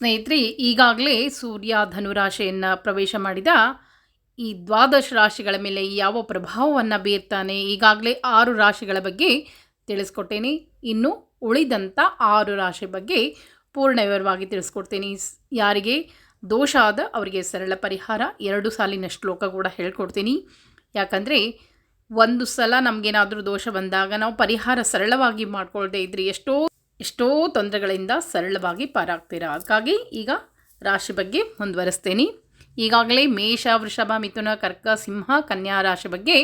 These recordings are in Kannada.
ಸ್ನೇಹಿತರೆ, ಈಗಾಗಲೇ ಸೂರ್ಯ ಧನುರಾಶಿಯನ್ನು ಪ್ರವೇಶ ಮಾಡಿದ ಈ ದ್ವಾದಶ ರಾಶಿಗಳ ಮೇಲೆ ಯಾವ ಪ್ರಭಾವವನ್ನು ಬೀರ್ತಾನೆ, ಈಗಾಗಲೇ ಆರು ರಾಶಿಗಳ ಬಗ್ಗೆ ತಿಳಿಸ್ಕೊಟ್ಟೇನೆ. ಇನ್ನು ಉಳಿದಂಥ ಆರು ರಾಶಿ ಬಗ್ಗೆ ಪೂರ್ಣ ವಿವರವಾಗಿ ತಿಳಿಸ್ಕೊಡ್ತೀನಿ. ಯಾರಿಗೆ? ದೋಷ ಆದ ಅವರಿಗೆ ಸರಳ ಪರಿಹಾರ. ಎರಡು ಸಾಲಿನ ಶ್ಲೋಕ ಕೂಡ ಹೇಳ್ಕೊಡ್ತೀನಿ. ಯಾಕಂದರೆ, ಒಂದು ಸಲ ನಮಗೇನಾದರೂ ದೋಷ ಬಂದಾಗ ನಾವು ಪರಿಹಾರ ಸರಳವಾಗಿ ಮಾಡಿಕೊಳ್ಳದೆ ಇದ್ದರೆ ಎಷ್ಟೋ ಎಷ್ಟೋ ತೊಂದರೆಗಳಿಂದ ಸರಳವಾಗಿ ಪಾರಾಗ್ತೀರಾ? ಅದಕ್ಕಾಗಿ ಈಗ ರಾಶಿ ಬಗ್ಗೆ ಮುಂದುವರಿಸ್ತೇನೆ. ಈಗಾಗಲೇ ಮೇಷ, ವೃಷಭ, ಮಿಥುನ, ಕರ್ಕ, ಸಿಂಹ, ಕನ್ಯಾ ರಾಶಿ ಬಗ್ಗೆ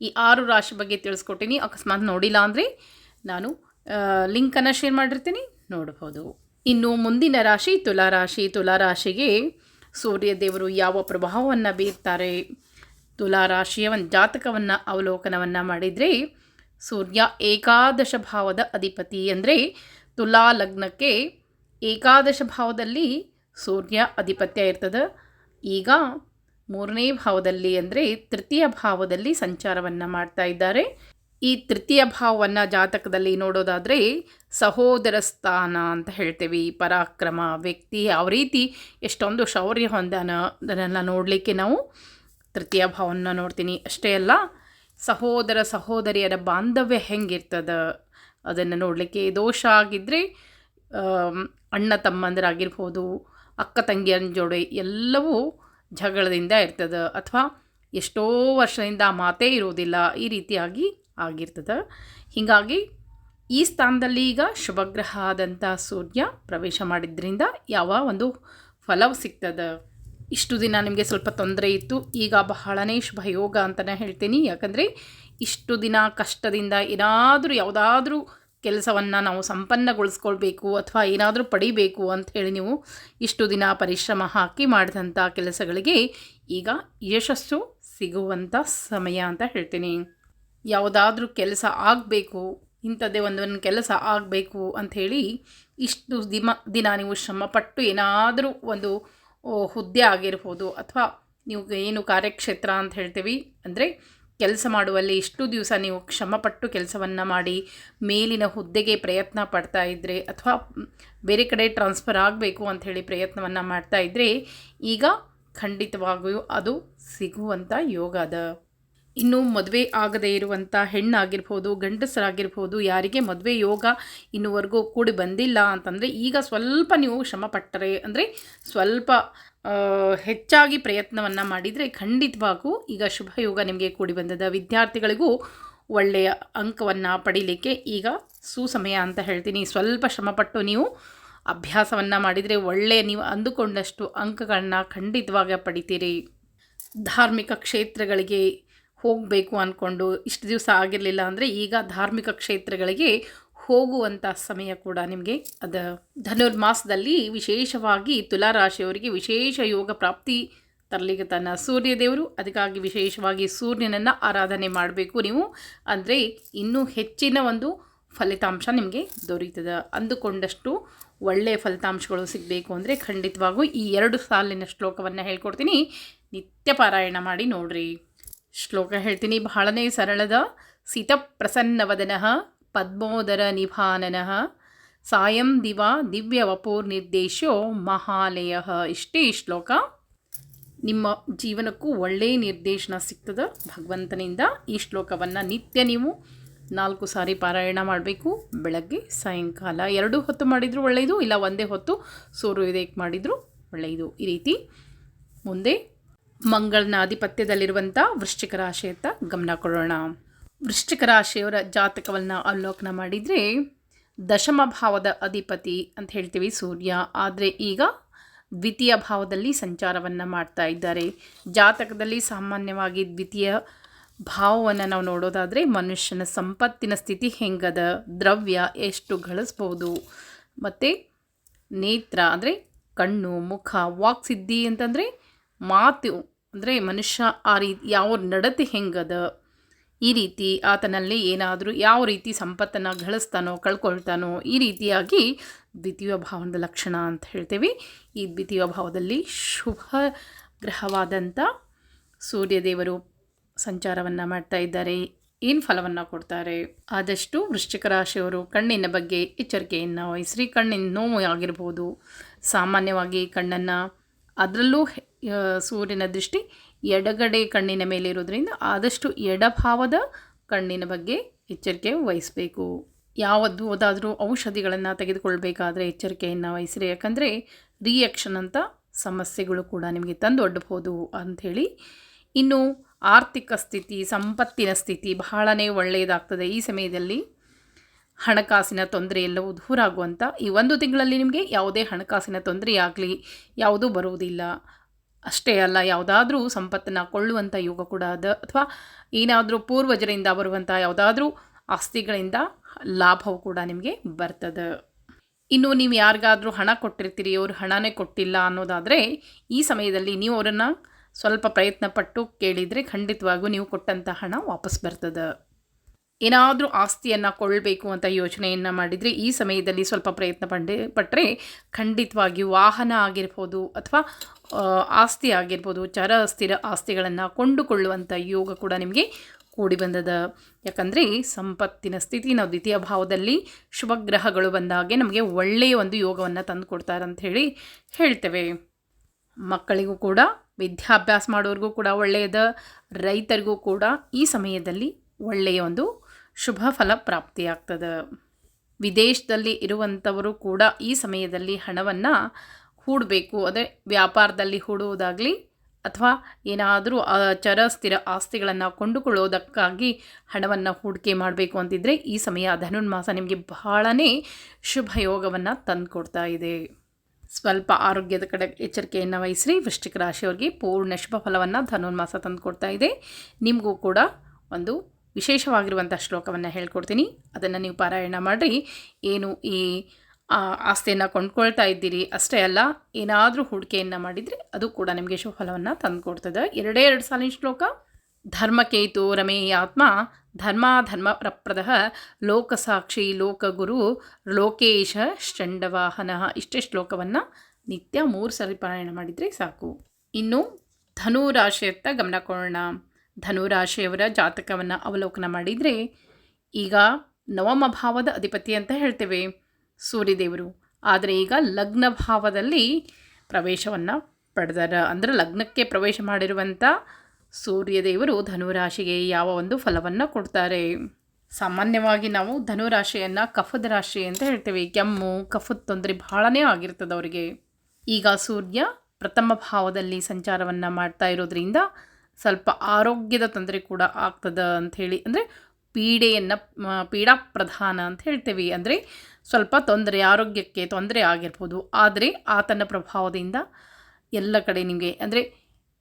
ಈ ಆರು ರಾಶಿ ಬಗ್ಗೆ ತಿಳಿಸ್ಕೊಟ್ಟಿನಿ. ಅಕಸ್ಮಾತ್ ನೋಡಿಲ್ಲ ಅಂದರೆ ನಾನು ಲಿಂಕನ್ನು ಶೇರ್ ಮಾಡಿರ್ತೀನಿ. ನೋಡ್ಬೋದು. ಇನ್ನು ಮುಂದಿನ ರಾಶಿ ತುಲಾ ರಾಶಿ. ತುಲಾ ರಾಶಿಗೆ ಸೂರ್ಯ ದೇವರು ಯಾವ ಪ್ರಭಾವವನ್ನು ಬೀರ್ತಾರೆ? ತುಲಾ ರಾಶಿಯ ಒಂದು ಜಾತಕವನ್ನು ಅವಲೋಕನವನ್ನು ಮಾಡಿದರೆ ಸೂರ್ಯ ಏಕಾದಶ ಭಾವದ ಅಧಿಪತಿ ಅಂದರೆ ತುಲಾ ಲಗ್ನಕ್ಕೆ ಏಕಾದಶ ಭಾವದಲ್ಲಿ ಸೂರ್ಯ ಅಧಿಪತ್ಯ ಇರ್ತದೆ. ಈಗ ಮೂರನೇ ಭಾವದಲ್ಲಿ ಅಂದರೆ ತೃತೀಯ ಭಾವದಲ್ಲಿ ಸಂಚಾರವನ್ನು ಮಾಡ್ತಾ ಇದ್ದಾರೆ. ಈ ತೃತೀಯ ಭಾವವನ್ನು ಜಾತಕದಲ್ಲಿ ನೋಡೋದಾದರೆ ಸಹೋದರ ಸ್ಥಾನ ಅಂತ ಹೇಳ್ತೇವೆ. ಪರಾಕ್ರಮ ವ್ಯಕ್ತಿ ಯಾವ ರೀತಿ ಎಷ್ಟೊಂದು ಶೌರ್ಯ ಹೊಂದಾನ ನೋಡಲಿಕ್ಕೆ ನಾವು ತೃತೀಯ ಭಾವವನ್ನು ನೋಡ್ತೀನಿ. ಅಷ್ಟೇ ಅಲ್ಲ, ಸಹೋದರ ಸಹೋದರಿಯರ ಬಾಂಧವ್ಯ ಹೆಂಗಿರ್ತದ? ಅದನ್ನು ನೋಡಲಿಕ್ಕೆ ದೋಷ ಆಗಿದ್ದರೆ ಅಣ್ಣ ತಮ್ಮಂದರಾಗಿರ್ಬೋದು, ಅಕ್ಕ ತಂಗಿಯರ ಜೋಡಿ ಎಲ್ಲವೂ ಜಗಳದಿಂದ ಇರ್ತದೆ. ಅಥವಾ ಎಷ್ಟೋ ವರ್ಷದಿಂದ ಆ ಮಾತೇ ಇರೋದಿಲ್ಲ, ಈ ರೀತಿಯಾಗಿ ಆಗಿರ್ತದೆ. ಹೀಗಾಗಿ ಈ ಸ್ಥಾನದಲ್ಲಿ ಈಗ ಶುಭಗ್ರಹ ಆದಂಥ ಸೂರ್ಯ ಪ್ರವೇಶ ಮಾಡಿದ್ರಿಂದ ಯಾವ ಒಂದು ಫಲವು ಸಿಗ್ತದೆ. ಇಷ್ಟು ದಿನ ನಿಮಗೆ ಸ್ವಲ್ಪ ತೊಂದರೆ ಇತ್ತು, ಈಗ ಬಹಳನೇ ಶುಭಯೋಗ ಅಂತಲೇ ಹೇಳ್ತೀನಿ. ಯಾಕಂದರೆ ಇಷ್ಟು ದಿನ ಕಷ್ಟದಿಂದ ಏನಾದರೂ ಯಾವುದಾದ್ರೂ ಕೆಲಸವನ್ನು ನಾವು ಸಂಪನ್ನಗೊಳಿಸ್ಕೊಳ್ಬೇಕು ಅಥವಾ ಏನಾದರೂ ಪಡಿಬೇಕು ಅಂತ ಹೇಳಿ ನೀವು ಇಷ್ಟು ದಿನ ಪರಿಶ್ರಮ ಹಾಕಿ ಮಾಡಿದಂಥ ಕೆಲಸಗಳಿಗೆ ಈಗ ಯಶಸ್ಸು ಸಿಗುವಂಥ ಸಮಯ ಅಂತ ಹೇಳ್ತೀನಿ. ಯಾವುದಾದ್ರೂ ಕೆಲಸ ಆಗಬೇಕು, ಇಂಥದ್ದೇ ಒಂದೊಂದು ಒಂದು ಕೆಲಸ ಆಗಬೇಕು ಅಂಥೇಳಿ ಇಷ್ಟು ದಿಮ, ದಿನ ನೀವು ಶ್ರಮಪಟ್ಟು ಏನಾದರೂ ಒಂದು ಹುದ್ದೆ ಆಗಿರ್ಬೋದು ಅಥವಾ ನೀವು ಏನು ಕಾರ್ಯಕ್ಷೇತ್ರ ಅಂತ ಹೇಳ್ತೀವಿ, ಅಂದರೆ ಕೆಲಸ ಮಾಡುವಲ್ಲಿ ಇಷ್ಟು ದಿವಸ ನೀವು ಕ್ಷಮಪಟ್ಟು ಕೆಲಸವನ್ನು ಮಾಡಿ, ಮೇಲಿನ ಹುದ್ದೆಗೆ ಪ್ರಯತ್ನ ಪಡ್ತಾ ಇದ್ದರೆ ಅಥವಾ ಬೇರೆ ಕಡೆ ಟ್ರಾನ್ಸ್ಫರ್ ಆಗಬೇಕು ಅಂಥೇಳಿ ಪ್ರಯತ್ನವನ್ನು ಮಾಡ್ತಾ ಇದ್ದರೆ ಈಗ ಖಂಡಿತವಾಗಿಯೂ ಅದು ಸಿಗುವಂಥ ಯೋಗ ಅದ. ಇನ್ನು ಮದುವೆ ಆಗದೇ ಇರುವಂಥ ಹೆಣ್ಣಾಗಿರ್ಬೋದು, ಗಂಡಸರಾಗಿರ್ಬೋದು, ಯಾರಿಗೆ ಮದುವೆ ಯೋಗ ಇನ್ನುವರೆಗೂ ಕೂಡಿ ಬಂದಿಲ್ಲ ಅಂತಂದರೆ ಈಗ ಸ್ವಲ್ಪ ನೀವು ಶ್ರಮಪಟ್ಟರೆ ಅಂದರೆ ಸ್ವಲ್ಪ ಹೆಚ್ಚಾಗಿ ಪ್ರಯತ್ನವನ್ನು ಮಾಡಿದರೆ ಖಂಡಿತವಾಗೂ ಈಗ ಶುಭ ಯೋಗ ನಿಮಗೆ ಕೂಡಿ ಬಂದದ. ವಿದ್ಯಾರ್ಥಿಗಳಿಗೂ ಒಳ್ಳೆಯ ಅಂಕವನ್ನು ಪಡೀಲಿಕ್ಕೆ ಈಗ ಸುಸಮಯ ಅಂತ ಹೇಳ್ತೀನಿ. ಸ್ವಲ್ಪ ಶ್ರಮಪಟ್ಟು ನೀವು ಅಭ್ಯಾಸವನ್ನು ಮಾಡಿದರೆ ಒಳ್ಳೆಯ ನೀವು ಅಂದುಕೊಂಡಷ್ಟು ಅಂಕಗಳನ್ನ ಖಂಡಿತವಾಗ ಪಡಿತೀರಿ. ಧಾರ್ಮಿಕ ಕ್ಷೇತ್ರಗಳಿಗೆ ಹೋಗಬೇಕು ಅಂದ್ಕೊಂಡು ಇಷ್ಟು ದಿವಸ ಆಗಿರಲಿಲ್ಲ ಅಂದರೆ ಈಗ ಧಾರ್ಮಿಕ ಕ್ಷೇತ್ರಗಳಿಗೆ ಹೋಗುವಂಥ ಸಮಯ ಕೂಡ ನಿಮಗೆ ಅದು ಧನುರ್ಮಾಸದಲ್ಲಿ ವಿಶೇಷವಾಗಿ ತುಲಾರಾಶಿಯವರಿಗೆ ವಿಶೇಷ ಯೋಗ ಪ್ರಾಪ್ತಿ ತರಲಿಕ್ಕೆ ತನ್ನ ಸೂರ್ಯದೇವರು. ಅದಕ್ಕಾಗಿ ವಿಶೇಷವಾಗಿ ಸೂರ್ಯನನ್ನು ಆರಾಧನೆ ಮಾಡಬೇಕು ನೀವು. ಅಂದರೆ ಇನ್ನೂ ಹೆಚ್ಚಿನ ಒಂದು ಫಲಿತಾಂಶ ನಿಮಗೆ ದೊರೀತದೆ. ಅಂದುಕೊಂಡಷ್ಟು ಒಳ್ಳೆಯ ಫಲಿತಾಂಶಗಳು ಸಿಗಬೇಕು ಅಂದರೆ ಖಂಡಿತವಾಗೂ ಈ ಎರಡು ಸಾಲಿನ ಶ್ಲೋಕವನ್ನು ಹೇಳ್ಕೊಡ್ತೀನಿ. ನಿತ್ಯ ಪಾರಾಯಣ ಮಾಡಿ ನೋಡ್ರಿ. ಶ್ಲೋಕ ಹೇಳ್ತೀನಿ. ಬಹಳನೇ ಸರಳದ ಸಿತಪ್ರಸನ್ನವದನಃ ಪದ್ಮೋದರ ನಿಭಾನನಃ ಸಾಯಂ ದಿವ ದಿವ್ಯ ವಪೂರ್ ನಿರ್ದೇಶೋ ಮಹಾಲಯ. ಇಷ್ಟೇ ಶ್ಲೋಕ. ನಿಮ್ಮ ಜೀವನಕ್ಕೂ ಒಳ್ಳೆಯ ನಿರ್ದೇಶನ ಸಿಗ್ತದೆ ಭಗವಂತನಿಂದ. ಈ ಶ್ಲೋಕವನ್ನು ನಿತ್ಯ ನೀವು ನಾಲ್ಕು ಸಾರಿ ಪಾರಾಯಣ ಮಾಡಬೇಕು. ಬೆಳಗ್ಗೆ, ಸಾಯಂಕಾಲ ಎರಡು ಹೊತ್ತು ಮಾಡಿದರೂ ಒಳ್ಳೆಯದು, ಇಲ್ಲ ಒಂದೇ ಹೊತ್ತು ಸೂರ್ಯೋದಯಕ್ಕೆ ಮಾಡಿದರೂ ಒಳ್ಳೆಯದು. ಈ ರೀತಿ ಮುಂದೆ ಮಂಗಳನ ಆಧಿಪತ್ಯದಲ್ಲಿರುವಂಥ ವೃಶ್ಚಿಕ ರಾಶಿಯತ್ತ ಗಮನ ಕೊಡೋಣ. ವೃಶ್ಚಿಕ ರಾಶಿಯವರ ಜಾತಕವನ್ನು ಅವಲೋಕನ ಮಾಡಿದರೆ ದಶಮ ಭಾವದ ಅಧಿಪತಿ ಅಂತ ಹೇಳ್ತೀವಿ ಸೂರ್ಯ. ಆದರೆ ಈಗ ದ್ವಿತೀಯ ಭಾವದಲ್ಲಿ ಸಂಚಾರವನ್ನು ಮಾಡ್ತಾ ಇದ್ದಾರೆ. ಜಾತಕದಲ್ಲಿ ಸಾಮಾನ್ಯವಾಗಿ ದ್ವಿತೀಯ ಭಾವವನ್ನು ನಾವು ನೋಡೋದಾದರೆ ಮನುಷ್ಯನ ಸಂಪತ್ತಿನ ಸ್ಥಿತಿ ಹೆಂಗದ, ದ್ರವ್ಯ ಎಷ್ಟು ಗಳಿಸ್ಬೋದು, ಮತ್ತು ನೇತ್ರ ಅಂದರೆ ಕಣ್ಣು, ಮುಖ ವಾಕ್ಸಿದ್ಧಿ ಅಂತಂದರೆ ಮಾತು ಅಂದರೆ ಮನುಷ್ಯ ಆ ರೀತಿ ಯಾವ ನಡತೆ ಹೆಂಗದ? ಈ ರೀತಿ ಆತನಲ್ಲಿ ಏನಾದರೂ ಯಾವ ರೀತಿ ಸಂಪತ್ತನ್ನು ಗಳಿಸ್ತಾನೋ, ಕಳ್ಕೊಳ್ತಾನೋ, ಈ ರೀತಿಯಾಗಿ ದ್ವಿತೀಯ ಭಾವದ ಲಕ್ಷಣ ಅಂತ ಹೇಳ್ತೇವೆ. ಈ ದ್ವಿತೀಯ ಭಾವದಲ್ಲಿ ಶುಭ ಗ್ರಹವಾದಂಥ ಸೂರ್ಯದೇವರು ಸಂಚಾರವನ್ನು ಮಾಡ್ತಾ ಇದ್ದಾರೆ. ಏನು ಫಲವನ್ನು ಕೊಡ್ತಾರೆ? ಆದಷ್ಟು ವೃಶ್ಚಿಕ ರಾಶಿಯವರು ಕಣ್ಣಿನ ಬಗ್ಗೆ ಎಚ್ಚರಿಕೆಯನ್ನು ವಹಿಸ್ರಿ. ಕಣ್ಣಿನ ನೋವು ಆಗಿರ್ಬೋದು. ಸಾಮಾನ್ಯವಾಗಿ ಕಣ್ಣನ್ನು ಅದರಲ್ಲೂ ಸೂರ್ಯನ ದೃಷ್ಟಿ ಎಡಗಡೆ ಕಣ್ಣಿನ ಮೇಲೆ ಇರೋದರಿಂದ ಆದಷ್ಟು ಎಡಭಾವದ ಕಣ್ಣಿನ ಬಗ್ಗೆ ಎಚ್ಚರಿಕೆ ವಹಿಸಬೇಕು. ಯಾವುದು ಅದಾದರೂ ಔಷಧಿಗಳನ್ನು ತೆಗೆದುಕೊಳ್ಬೇಕಾದ್ರೆ ಎಚ್ಚರಿಕೆಯನ್ನು ವಹಿಸಿರಿ. ಯಾಕಂದರೆ ರಿಯಾಕ್ಷನ್ ಅಂತ ಸಮಸ್ಯೆಗಳು ಕೂಡ ನಿಮಗೆ ತಂದೊಡ್ಡಬಹುದು ಅಂಥೇಳಿ. ಇನ್ನು ಆರ್ಥಿಕ ಸ್ಥಿತಿ, ಸಂಪತ್ತಿನ ಸ್ಥಿತಿ ಬಹಳನೇ ಒಳ್ಳೆಯದಾಗ್ತದೆ ಈ ಸಮಯದಲ್ಲಿ. ಹಣಕಾಸಿನ ತೊಂದರೆ ಎಲ್ಲವೂ ದೂರ ಆಗುವಂಥ ಈ ಒಂದು ತಿಂಗಳಲ್ಲಿ ನಿಮಗೆ ಯಾವುದೇ ಹಣಕಾಸಿನ ತೊಂದರೆ ಆಗಲಿ ಯಾವುದೂ ಬರುವುದಿಲ್ಲ. ಅಷ್ಟೇ ಅಲ್ಲ, ಯಾವುದಾದ್ರೂ ಸಂಪತ್ತನ್ನು ಕೊಳ್ಳುವಂಥ ಯೋಗ ಕೂಡ ಅದ. ಅಥವಾ ಏನಾದರೂ ಪೂರ್ವಜರಿಂದ ಬರುವಂಥ ಯಾವುದಾದ್ರೂ ಆಸ್ತಿಗಳಿಂದ ಲಾಭವು ಕೂಡ ನಿಮಗೆ ಬರ್ತದೆ. ಇನ್ನು ನೀವು ಯಾರಿಗಾದರೂ ಹಣ ಕೊಟ್ಟಿರ್ತೀರಿ ಅವರು ಹಣನೇ ಕೊಟ್ಟಿಲ್ಲ ಅನ್ನೋದಾದರೆ, ಈ ಸಮಯದಲ್ಲಿ ನೀವು ಅವರನ್ನು ಸ್ವಲ್ಪ ಪ್ರಯತ್ನ ಪಟ್ಟು ಕೇಳಿದರೆ ಖಂಡಿತವಾಗೂ ನೀವು ಕೊಟ್ಟಂಥ ಹಣ ವಾಪಸ್ ಬರ್ತದೆ. ಏನಾದರೂ ಆಸ್ತಿಯನ್ನು ಕೊಳ್ಳಬೇಕು ಅಂತ ಯೋಚನೆಯನ್ನು ಮಾಡಿದರೆ ಈ ಸಮಯದಲ್ಲಿ ಸ್ವಲ್ಪ ಪ್ರಯತ್ನ ಪಂಡೆ ಪಟ್ಟರೆ ಖಂಡಿತವಾಗಿಯೂ ವಾಹನ ಆಗಿರ್ಬೋದು ಅಥವಾ ಆಸ್ತಿ ಆಗಿರ್ಬೋದು, ಚರ ಸ್ಥಿರ ಆಸ್ತಿಗಳನ್ನು ಕೊಂಡುಕೊಳ್ಳುವಂಥ ಯೋಗ ಕೂಡ ನಿಮಗೆ ಕೂಡಿ ಬಂದದ. ಯಾಕಂದರೆ ಸಂಪತ್ತಿನ ಸ್ಥಿತಿ ನಾವು ದ್ವಿತೀಯ ಭಾವದಲ್ಲಿ ಶುಭ ಗ್ರಹಗಳು ಬಂದಾಗೆ ನಮಗೆ ಒಳ್ಳೆಯ ಒಂದು ಯೋಗವನ್ನು ತಂದು ಕೊಡ್ತಾರೆ ಹೇಳಿ ಹೇಳ್ತೇವೆ. ಮಕ್ಕಳಿಗೂ ಕೂಡ, ವಿದ್ಯಾಭ್ಯಾಸ ಮಾಡೋರಿಗೂ ಕೂಡ ಒಳ್ಳೆಯದ, ರೈತರಿಗೂ ಕೂಡ ಈ ಸಮಯದಲ್ಲಿ ಒಳ್ಳೆಯ ಒಂದು ಶುಭ ಫಲ ಪ್ರಾಪ್ತಿಯಾಗ್ತದೆ. ವಿದೇಶದಲ್ಲಿ ಇರುವಂಥವರು ಕೂಡ ಈ ಸಮಯದಲ್ಲಿ ಹಣವನ್ನು ಹೂಡಬೇಕು. ಅದೇ ವ್ಯಾಪಾರದಲ್ಲಿ ಹೂಡುವುದಾಗಲಿ ಅಥವಾ ಏನಾದರೂ ಚರ ಸ್ಥಿರ ಆಸ್ತಿಗಳನ್ನು ಕೊಂಡುಕೊಳ್ಳೋದಕ್ಕಾಗಿ ಹಣವನ್ನು ಹೂಡಿಕೆ ಮಾಡಬೇಕು ಅಂತಿದ್ದರೆ ಈ ಸಮಯ ಧನುರ್ಮಾಸ ನಿಮಗೆ ಬಹಳನೇ ಶುಭ ಯೋಗವನ್ನು ತಂದುಕೊಡ್ತಾ ಇದೆ. ಸ್ವಲ್ಪ ಆರೋಗ್ಯದ ಕಡೆ ಎಚ್ಚರಿಕೆಯನ್ನು ವಹಿಸ್ರಿ. ವೃಷ್ಟಿಕ ರಾಶಿಯವರಿಗೆ ಪೂರ್ಣ ಶುಭ ಫಲವನ್ನು ಧನುರ್ಮಾಸ ತಂದುಕೊಡ್ತಾ ಇದೆ. ನಿಮಗೂ ಕೂಡ ಒಂದು ವಿಶೇಷವಾಗಿರುವಂಥ ಶ್ಲೋಕವನ್ನು ಹೇಳ್ಕೊಡ್ತೀನಿ. ಅದನ್ನು ನೀವು ಪಾರಾಯಣ ಮಾಡಿರಿ. ಏನು ಈ ಆಸ್ತಿಯನ್ನು ಕೊಂಡ್ಕೊಳ್ತಾ ಇದ್ದೀರಿ ಅಷ್ಟೇ ಅಲ್ಲ, ಏನಾದರೂ ಹೂಡಿಕೆಯನ್ನು ಮಾಡಿದರೆ ಅದು ಕೂಡ ನಿಮಗೆ ಶುಭಫಲವನ್ನು ತಂದುಕೊಡ್ತದೆ. ಎರಡೇ ಎರಡು ಸಾಲಿನ ಶ್ಲೋಕ, ಧರ್ಮಕೇತು ರಮೇಯಾತ್ಮ ಧರ್ಮ ಪ್ರಪ್ರದ ಲೋಕಸಾಕ್ಷಿ ಲೋಕಗುರು ಲೋಕೇಶ ಚಂಡವಾಹನ ಇಷ್ಟೇ ಶ್ಲೋಕವನ್ನು ನಿತ್ಯ ಮೂರು ಸರಿ ಪಾರಾಯಣ ಮಾಡಿದರೆ ಸಾಕು. ಇನ್ನು ಧನು ರಾಶಿಯತ್ತ ಗಮನ ಕೊಡೋಣ. ಧನು ರಾಶಿಯವರ ಜಾತಕವನ್ನು ಅವಲೋಕನ ಮಾಡಿದರೆ ಈಗ ನವಮ ಭಾವದ ಅಧಿಪತಿ ಅಂತ ಹೇಳ್ತೇವೆ ಸೂರ್ಯದೇವರು. ಆದರೆ ಈಗ ಲಗ್ನ ಭಾವದಲ್ಲಿ ಪ್ರವೇಶವನ್ನು ಪಡೆದರ, ಅಂದರೆ ಲಗ್ನಕ್ಕೆ ಪ್ರವೇಶ ಮಾಡಿರುವಂಥ ಸೂರ್ಯದೇವರು ಧನುರಾಶಿಗೆ ಯಾವ ಒಂದು ಫಲವನ್ನು ಕೊಡ್ತಾರೆ. ಸಾಮಾನ್ಯವಾಗಿ ನಾವು ಧನುರಾಶಿಯನ್ನು ಕಫದ ರಾಶಿ ಅಂತ ಹೇಳ್ತೇವೆ. ಕೆಮ್ಮು, ಕಫದ ತೊಂದರೆ ಬಹಳನೇ ಆಗಿರ್ತದೆ ಅವರಿಗೆ ಈಗ ಸೂರ್ಯ ಪ್ರಥಮ ಭಾವದಲ್ಲಿ ಸಂಚಾರವನ್ನು ಮಾಡ್ತಾ ಇರೋದ್ರಿಂದ ಸ್ವಲ್ಪ ಆರೋಗ್ಯದ ತೊಂದರೆ ಕೂಡ ಆಗ್ತದೆ ಅಂಥೇಳಿ ಅಂದರೆ ಪೀಡೆಯನ್ನು ಪೀಡಾ ಪ್ರಧಾನ ಅಂತ ಹೇಳ್ತೇವೆ. ಅಂದರೆ ಸ್ವಲ್ಪ ತೊಂದರೆ, ಆರೋಗ್ಯಕ್ಕೆ ತೊಂದರೆ ಆಗಿರ್ಬೋದು. ಆದರೆ ಆತನ ಪ್ರಭಾವದಿಂದ ಎಲ್ಲ ಕಡೆ ನಿಮಗೆ, ಅಂದರೆ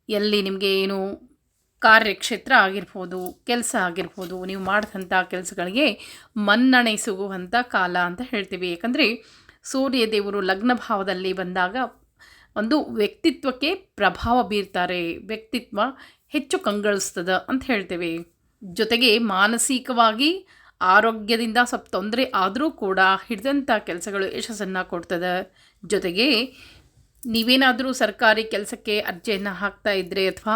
ಎಲ್ಲಿ ನಿಮಗೆ ಏನು ಕಾರ್ಯಕ್ಷೇತ್ರ ಆಗಿರ್ಬೋದು, ಕೆಲಸ ಆಗಿರ್ಬೋದು, ನೀವು ಮಾಡಿದಂಥ ಕೆಲಸಗಳಿಗೆ ಮನ್ನಣೆ ಸಿಗುವಂಥ ಕಾಲ ಅಂತ ಹೇಳ್ತೀವಿ. ಯಾಕಂದರೆ ಸೂರ್ಯ ದೇವರು ಲಗ್ನ ಭಾವದಲ್ಲಿ ಬಂದಾಗ ಒಂದು ವ್ಯಕ್ತಿತ್ವಕ್ಕೆ ಪ್ರಭಾವ ಬೀರ್ತಾರೆ. ವ್ಯಕ್ತಿತ್ವ ಹೆಚ್ಚು ಕಂಗೊಳಿಸ್ತದೆ ಅಂತ ಹೇಳ್ತೇವೆ. ಜೊತೆಗೆ ಮಾನಸಿಕವಾಗಿ, ಆರೋಗ್ಯದಿಂದ ಸ್ವಲ್ಪ ತೊಂದರೆ ಆದರೂ ಕೂಡ ಹಿಡಿದಂಥ ಕೆಲಸಗಳು ಯಶಸ್ಸನ್ನು ಕೊಡ್ತದೆ. ಜೊತೆಗೆ ನೀವೇನಾದರೂ ಸರ್ಕಾರಿ ಕೆಲಸಕ್ಕೆ ಅರ್ಜಿಯನ್ನು ಹಾಕ್ತಾ ಇದ್ದರೆ ಅಥವಾ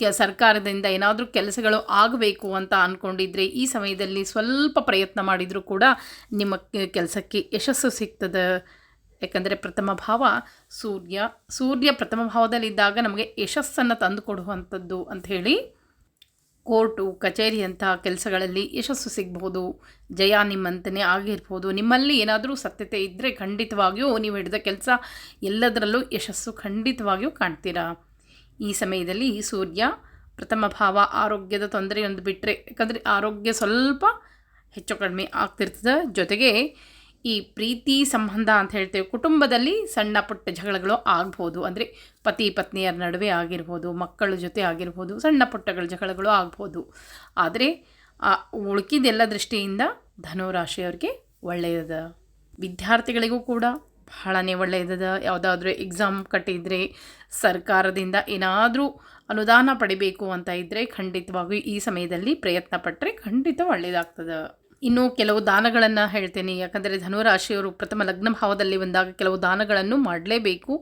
ಕೆ ಸರ್ಕಾರದಿಂದ ಏನಾದರೂ ಕೆಲಸಗಳು ಆಗಬೇಕು ಅಂತ ಅಂದ್ಕೊಂಡಿದ್ರೆ ಈ ಸಮಯದಲ್ಲಿ ಸ್ವಲ್ಪ ಪ್ರಯತ್ನ ಮಾಡಿದರೂ ಕೂಡ ನಿಮ್ಮ ಕೆಲಸಕ್ಕೆ ಯಶಸ್ಸು ಸಿಗ್ತದೆ. ಯಾಕಂದರೆ ಪ್ರಥಮ ಭಾವ ಸೂರ್ಯ. ಸೂರ್ಯ ಪ್ರಥಮ ಭಾವದಲ್ಲಿದ್ದಾಗ ನಮಗೆ ಯಶಸ್ಸನ್ನು ತಂದುಕೊಡುವಂಥದ್ದು ಹೇಳಿ ಕೋರ್ಟು ಕಚೇರಿ ಅಂತಹ ಕೆಲಸಗಳಲ್ಲಿ ಯಶಸ್ಸು ಸಿಗ್ಬೋದು. ಜಯ ನಿಮ್ಮಂತನೇ ಆಗಿರ್ಬೋದು. ನಿಮ್ಮಲ್ಲಿ ಏನಾದರೂ ಸತ್ಯತೆ ಇದ್ದರೆ ಖಂಡಿತವಾಗಿಯೂ ನೀವು ಹಿಡಿದ ಕೆಲಸ ಎಲ್ಲದರಲ್ಲೂ ಯಶಸ್ಸು ಖಂಡಿತವಾಗಿಯೂ ಕಾಣ್ತೀರಾ? ಈ ಸಮಯದಲ್ಲಿ ಸೂರ್ಯ ಪ್ರಥಮ ಭಾವ ಆರೋಗ್ಯದ ತೊಂದರೆಯೊಂದು ಬಿಟ್ಟರೆ ಯಾಕಂದರೆ ಆರೋಗ್ಯ ಸ್ವಲ್ಪ ಹೆಚ್ಚು ಕಡಿಮೆ ಆಗ್ತಿರ್ತದೆ. ಜೊತೆಗೆ ಈ ಪ್ರೀತಿ ಸಂಬಂಧ ಅಂತ ಹೇಳ್ತೇವೆ, ಕುಟುಂಬದಲ್ಲಿ ಸಣ್ಣ ಪುಟ್ಟ ಜಗಳಗಳು ಆಗ್ಬೋದು. ಅಂದರೆ ಪತಿ ಪತ್ನಿಯರ ನಡುವೆ ಆಗಿರ್ಬೋದು, ಮಕ್ಕಳ ಜೊತೆ ಆಗಿರ್ಬೋದು, ಸಣ್ಣ ಪುಟ್ಟಗಳ ಜಗಳಗಳು ಆಗ್ಬೋದು. ಆದರೆ ಉಳ್ಕಿದೆಲ್ಲ ದೃಷ್ಟಿಯಿಂದ ಧನುರಾಶಿಯವ್ರಿಗೆ ಒಳ್ಳೆಯದ. ವಿದ್ಯಾರ್ಥಿಗಳಿಗೂ ಕೂಡ ಬಹಳನೇ ಒಳ್ಳೆಯದದ. ಯಾವುದಾದ್ರೂ ಎಕ್ಸಾಮ್ ಕಟ್ಟಿದರೆ, ಸರ್ಕಾರದಿಂದ ಏನಾದರೂ ಅನುದಾನ ಪಡಿಬೇಕು ಅಂತ ಇದ್ದರೆ ಖಂಡಿತವಾಗಿಯೂ ಈ ಸಮಯದಲ್ಲಿ ಪ್ರಯತ್ನ ಪಟ್ಟರೆ ಖಂಡಿತ ಒಳ್ಳೆಯದಾಗ್ತದೆ. ಇನ್ನು ಕೆಲವು ದಾನಗಳನ್ನು ಹೇಳ್ತೇನೆ. ಯಾಕಂದರೆ ಧನುರಾಶಿಯವರು ಪ್ರಥಮ ಲಗ್ನ ಭಾವದಲ್ಲಿ ಬಂದಾಗ ಕೆಲವು ದಾನಗಳನ್ನು ಮಾಡಲೇಬೇಕು,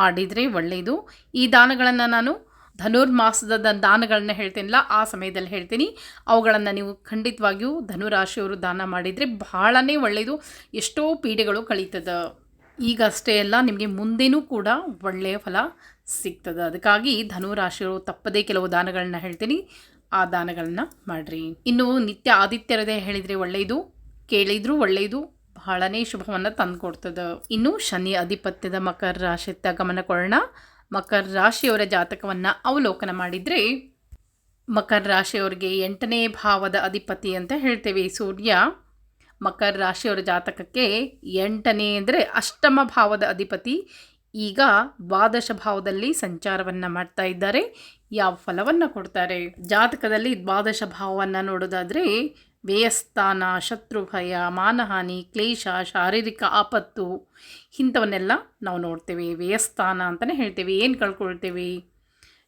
ಮಾಡಿದರೆ ಒಳ್ಳೆಯದು ಈ ದಾನಗಳನ್ನು ನಾನು ಧನುರ್ಮಾಸದ ದಾನಗಳನ್ನು ಹೇಳ್ತೇನಲ್ಲ, ಆ ಸಮಯದಲ್ಲಿ ಹೇಳ್ತೀನಿ. ಅವುಗಳನ್ನು ನೀವು ಖಂಡಿತವಾಗಿಯೂ ಧನುರಾಶಿಯವರು ದಾನ ಮಾಡಿದರೆ ಬಹಳನೇ ಒಳ್ಳೆಯದು ಎಷ್ಟೋ ಪೀಡೆಗಳು ಕಳೀತದೆ. ಈಗ ಅಷ್ಟೇ ಅಲ್ಲ, ನಿಮಗೆ ಮುಂದೆನೂ ಕೂಡ ಒಳ್ಳೆಯ ಫಲ ಸಿಗ್ತದೆ. ಅದಕ್ಕಾಗಿ ಧನುರಾಶಿಯವರು ತಪ್ಪದೇ ಕೆಲವು ದಾನಗಳನ್ನ ಹೇಳ್ತೀನಿ. ಆ ದಾನಗಳನ್ನ ಮಾಡ್ರಿ. ಇನ್ನು ನಿತ್ಯ ಆದಿತ್ಯರದೇ ಹೇಳಿದ್ರೆ ಒಳ್ಳೆಯದು ಕೇಳಿದ್ರು ಒಳ್ಳೆಯದು ಬಹಳನೇ ಶುಭವನ್ನು ತಂದುಕೊಡ್ತದೆ. ಇನ್ನು ಶನಿ ಅಧಿಪತ್ಯದ ಮಕರ ರಾಶಿಯತ್ತ ಗಮನ ಕೊಡೋಣ. ಮಕರ ರಾಶಿಯವರ ಜಾತಕವನ್ನು ಅವಲೋಕನ ಮಾಡಿದರೆ ಮಕರ ರಾಶಿಯವರಿಗೆ ಎಂಟನೇ ಭಾವದ ಅಧಿಪತಿ ಅಂತ ಹೇಳ್ತೇವೆ ಸೂರ್ಯ. ಮಕರ ರಾಶಿಯವರ ಜಾತಕಕ್ಕೆ ಎಂಟನೇ ಅಂದರೆ ಅಷ್ಟಮ ಭಾವದ ಅಧಿಪತಿ. ಈಗ ದ್ವಾದಶ ಭಾವದಲ್ಲಿ ಸಂಚಾರವನ್ನು ಮಾಡ್ತಾ ಇದ್ದಾರೆ. ಯಾವ ಫಲವನ್ನು ಕೊಡ್ತಾರೆ? ಜಾತಕದಲ್ಲಿ ದ್ವಾದಶ ಭಾವವನ್ನು ನೋಡೋದಾದರೆ, ವ್ಯಯಸ್ಥಾನ, ಶತ್ರುಭಯ, ಮಾನಹಾನಿ, ಕ್ಲೇಶ, ಶಾರೀರಿಕ ಆಪತ್ತು, ಇಂಥವನ್ನೆಲ್ಲ ನಾವು ನೋಡ್ತೇವೆ. ವ್ಯಯಸ್ಥಾನ ಅಂತಲೇ ಹೇಳ್ತೇವೆ. ಏನು ಕಳ್ಕೊಳ್ತೇವೆ?